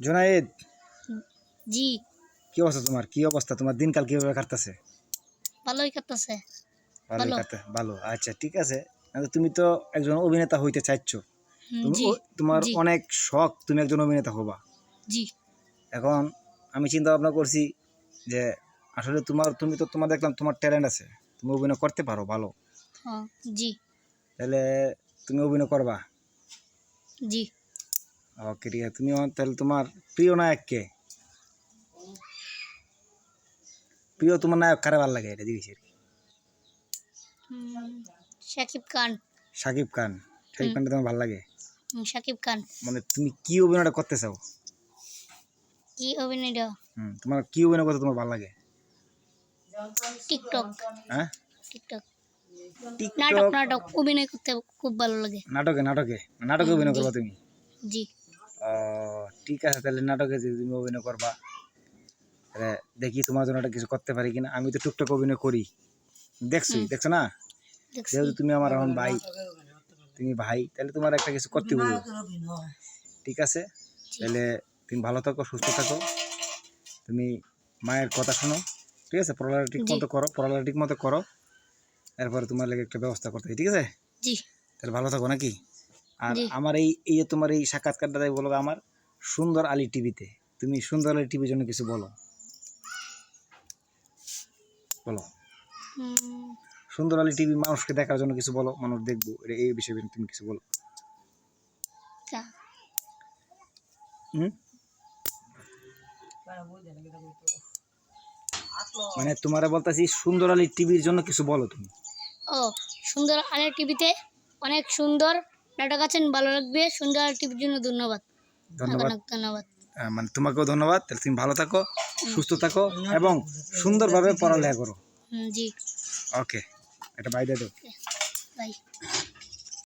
জোনায়েদ। জি। কি অবস্থা তোমার? কি অবস্থা? তোমার দিনকাল কীভাবে কাটতেছে? ভালোই কাটতেছে। ভালো। কাটতে ভালো। আচ্ছা ঠিক আছে। কিন্তু তুমি তো একজন অভিনেতা হইতে চাইছো। তোমার অনেক শখ তুমি একজন অভিনেতা হবা। জি। এখন আমি চিন্তা ভাবনা করছি যে আসলে তোমার তুমি তো তোমার দেখলাম তোমার ট্যালেন্ট আছে। তুমি অভিনয় করতে পারো ভালো। হ্যাঁ জি। তাহলে তুমি অভিনয় করবা। জি। ওকে ঠিক আছে তুমি তাহলে তোমার প্রিয় নায়ক কে প্রিয় তোমার নায়ক কারে ভালো লাগে? এটা জিজ্ঞেস করি। শাকিব খান। শাকিব খান। শাকিব খানটা তোমার ভালো লাগে? শাকিব খান। মানে তুমি কি অভিনয়টা করতে চাও? কি অভিনয়টা হুম তোমার কি অভিনয় করতে তোমার ভালো লাগে? টিকটক। হ্যাঁ? টিকটক। নাটক নাটক। অভিনয় করতে খুব ভালো লাগে। নাটকে নাটকে? নাটকে অভিনয় করবা তুমি? জি। ঠিক আছে তাহলে নাটকে যদি তুমি অভিনয় করবা তাহলে দেখি তোমার জন্য একটা কিছু করতে পারি কিনা। আমি তো টুকটাক অভিনয় করি। দেখছি দেখছ না? যেহেতু তুমি আমার এখন ভাই তুমি ভাই তাহলে তোমার একটা কিছু করতে হবে ঠিক আছে? তাহলে তুমি ভালো থাকো সুস্থ থাকো। তুমি মায়ের কথা শোনো। ঠিক আছে? পড়ালেখা ঠিক মতো করো পড়ালেখা ঠিক মতো করো। এরপরে তোমার লেগে একটা ব্যবস্থা করতে হবে ঠিক আছে? তাহলে ভালো থাকো নাকি? আর আমার এই এই যে তোমার এই সাক্ষাৎকারটা তাই বলো আমার সুন্দর আলী টিভিতে। তুমি সুন্দর আলী টিভির জন্য কিছু বলো। বলো। সুন্দর আলী টিভি মানুষকে দেখার জন্য কিছু বলো মানুষ দেখব। এই বিষয়ে তুমি কিছু বলো। মানে তোমার বলতেছি সুন্দর আলী টিভির জন্য কিছু বলো তুমি। ও সুন্দর আলের টিভিতে অনেক সুন্দর নাটক আছেন ভালো লাগবে। সুন্দর টিপের জন্য ধন্যবাদ। ধন্যবাদ। ধন্যবাদ। মানে তোমাকেও ধন্যবাদ। তাহলে তুমি ভালো থাকো সুস্থ থাকো এবং সুন্দরভাবে পড়ালেখা করো। জি। ওকে এটা বাই দাও বাই